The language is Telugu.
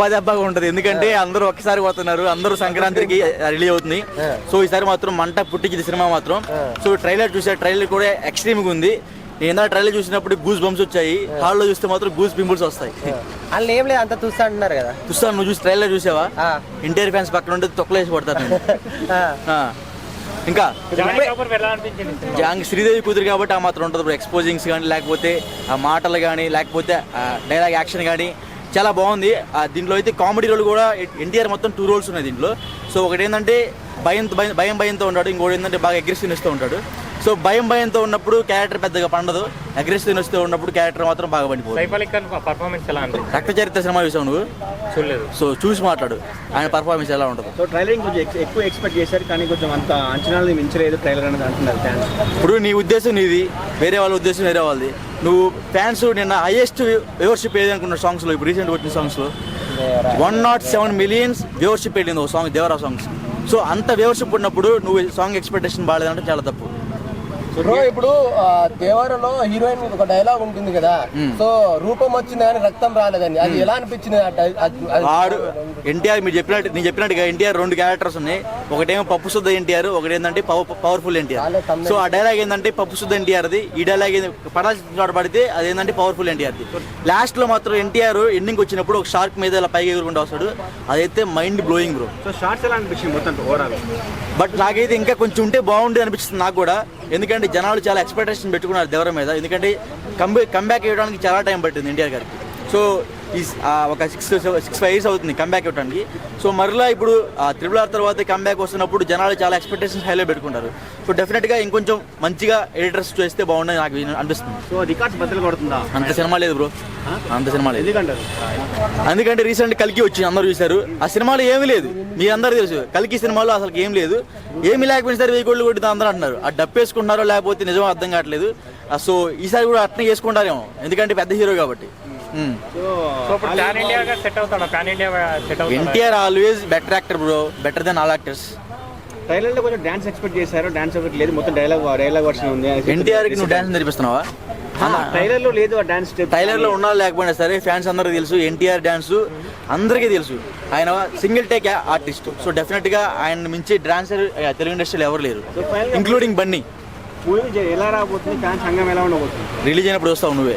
అప్ప దెబ్బగా ఉంటది. ఎందుకంటే అందరూ ఒక్కసారి పోతున్నారు. అందరూ సంక్రాంతికి రిలీజ్ అవుతుంది. సో ఈసారి మాత్రం మంట పుట్టించింది సినిమా మాత్రం. సో ట్రైలర్ చూసా ట్రైలర్ కూడా ఎక్స్ట్రీమ్గా ఉంది. నేను ట్రైలర్ చూసినప్పుడు గూస్ బంప్స్ వచ్చాయి. హాల్లో చూస్తే మాత్రం గూస్ పింపుల్స్ వస్తాయి. వాళ్ళు ఏం లేదు అంత చూస్తా అంటున్నారు కదా. చూస్తాను. నువ్వు చూసి ట్రైలర్ చూసావా? ఆ. ఇంటీరియర్ ఫ్యాన్స్ పక్కన ఉంటే తొక్కలేసి పడతారు. ఆ. ఇంకా? జాంగ్ శ్రీదేవి కూతురు కాబట్టి ఆ మాత్రం ఉంటుంది ఇప్పుడు ఎక్స్పోజింగ్స్ కానీ లేకపోతే ఆ మాటలు కానీ లేకపోతే డైలాగ్ యాక్షన్ కానీ చాలా బాగుంది. ఆ దీంట్లో అయితే కామెడీ రోల్ కూడా ఎన్టీఆర్ మొత్తం టూ రోల్స్ ఉన్నాయి దీంట్లో. సో ఒకటి ఏంటంటే భయం భయం భయం భయంతో ఉంటాడు. ఇంకోటి ఏంటంటే బాగా అగ్రెసివ్ ఇస్తూ ఉంటాడు. సో భయం భయంతో ఉన్నప్పుడు క్యారెక్టర్ పెద్దగా పండదు. అగ్రెసివ్ వస్తూ ఉన్నప్పుడు క్యారెక్టర్ మాత్రం బాగా పండిపోతుంది రక్త చరిత్ర సినిమా చూసావు నువ్వు? చూడలేదు. సో చూసి మాట్లాడు. ఆయన పర్ఫార్మెన్స్ ఎలా ఉంటుంది. సో ట్రైలర్ కొంచెం ఎక్- ఎక్కువ ఎక్స్పెక్ట్ చేశారు కానీ కొంచెం అంత అంచనాలు మించలేదు ట్రైలర్ అనేది అంటున్నారు ఫ్యాన్స్ ఇప్పుడు నీ ఉద్దేశం నీది. వేరే వాళ్ళ ఉద్దేశం వేరే వాళ్ళది. నువ్వు ఫ్యాన్స్ నిన్న హైయెస్ట్ వ్యూవర్షిప్ ఏది అనుకున్న సాంగ్స్లో ఇప్పుడు రీసెంట్ వచ్చిన సాంగ్స్లో one naught seven millions viewership వెళ్ళింది ఒక సాంగ్ దేవరా సాంగ్స్ సో అంత వ్యూవర్షిప్ ఉన్నప్పుడు నువ్వు సాంగ్ ఎక్స్పెక్టేషన్ బాగాలేదంటే చాలా తప్పు. బ్రో ఇప్పుడు దేవరలో హీరోయిన్ ఒక డైలాగ్ ఉంటుంది కదా. సో రూపం వచ్చింది కానీ రక్తం రాలేదని. అది ఎలా అనిపించింది ఆ డై- అది- అది- వాడు ఎన్టీఆర్ మీరు చెప్పినట్టు నేను చెప్పినట్టుగా ఎన్టీఆర్ రెండు క్యారెక్టర్స్ ఉన్నాయి. ఒకటేమో పప్పు శుద్ధ ఎన్టీఆర్ ఒకటి ఏంటంటే పవర్ఫుల్ ఎన్టీఆర్ సో ఆ డైలాగ్ ఏంటంటే పప్పు శుద్ధ ఎన్టీఆర్ది ఈ డైలాగ్ పడాల్సిన చోట పడితే అదేంటంటే పవర్ఫుల్ ఎన్టీఆర్ది లాస్ట్లో మాత్రం ఎన్టీఆర్ ఎండింగ్ వచ్చినప్పుడు ఒక షార్క్ మీద ఇలా పైకి ఎగురుకుంటూ వస్తాడు. అదైతే mind blowing bro so shorts ఎలా అనిపించింది మొత్తం ఓవరాల్ బట్ నాకైతే ఇంకా కొంచెం ఉంటే బాగుండే అనిపిస్తుంది నాకు కూడా. ఎందుకంటే జనాలు చాలా ఎక్స్పెక్టేషన్ పెట్టుకున్నారు దేవర మీద. ఎందుకంటే కంబ్యాక్ ఇవ్వడానికి చాలా టైం పట్టింది ఎన్టీఆర్ గారికి. సో ఈ ఒక సిక్స్ సిక్స్ ఫైవ్ ఇయర్స్ అవుతుంది కంబ్యాక్ ఇవ్వడానికి సో మరలా ఇప్పుడు ఆ త్రిబుల్ ఆర్ తర్వాత కంబ్యాక్ వస్తున్నప్పుడు జనాలు చాలా ఎక్స్పెక్టేషన్స్ హైలో పెట్టుకుంటారు. సో డెఫినెట్గా ఇంకొంచెం మంచిగా ఎడిటర్స్ చేస్తే బాగుండని నాకు అనిపిస్తుంది. సో రికార్డ్స్ బద్దలు కొడుతుందా? అంత సినిమా లేదు బ్రో అంత సినిమా లేదు. అందుకంటే రీసెంట్ కలికి వచ్చి అందరూ చూశారు. ఆ సినిమాలో ఏమీ లేదు. మీ అందరూ తెలుసు కలికి సినిమాలో అసలు ఏం లేదు. ఏమి లేకపోయినా సరే వెయ్యి కోళ్ళు కొట్టి అందరూ అంటున్నారు. ఆ డబ్బు వేసుకుంటున్నారో లేకపోతే నిజం అర్థం కావట్లేదు. సో ఈసారి కూడా అట్నే చేసుకుంటారేమో. ఎందుకంటే పెద్ద హీరో కాబట్టి. సో సో ఇప్పుడు ప్యాన్ ఇండియాగా సెట్ అవుతాడా? ప్యాన్ ఇండియా సెట్ అవుతాడా? NTR always better actor bro better than all actors ట్రైలర్లో కొంచెం డాన్స్ ఎక్స్పెక్ట్ చేశారు. డాన్స్ ఒకటి లేదు. మొత్తం డైలాగ్ డైలాగ్ వర్షన్ ఉంది. ఎన్టీఆర్కి నువ్వు డాన్స్ నేర్పిస్తున్నావా? ట్రైలర్లో లేదు ఆ డాన్స్ స్టెప్ టైలర్లో ఉన్నా లేకపోయినా సరే ఫ్యాన్స్ అందరికీ తెలుసు. ఎన్టీఆర్ డాన్స్ అందరికీ తెలుసు. ఆయన సింగిల్ టేక్ ఆర్టిస్ట్ సో డెఫినెట్గా ఆయన మించి డాన్సర్ తెలుగు ఇండస్ట్రీలో ఎవరు లేరు. ఇంక్లూడింగ్ బన్నీ ఎలా రాబోతుంది? ఫ్యాన్స్ సంఘం ఎలా ఉండబోతుంది? రిలీజ్ అయినప్పుడు వస్తావు నువ్వే.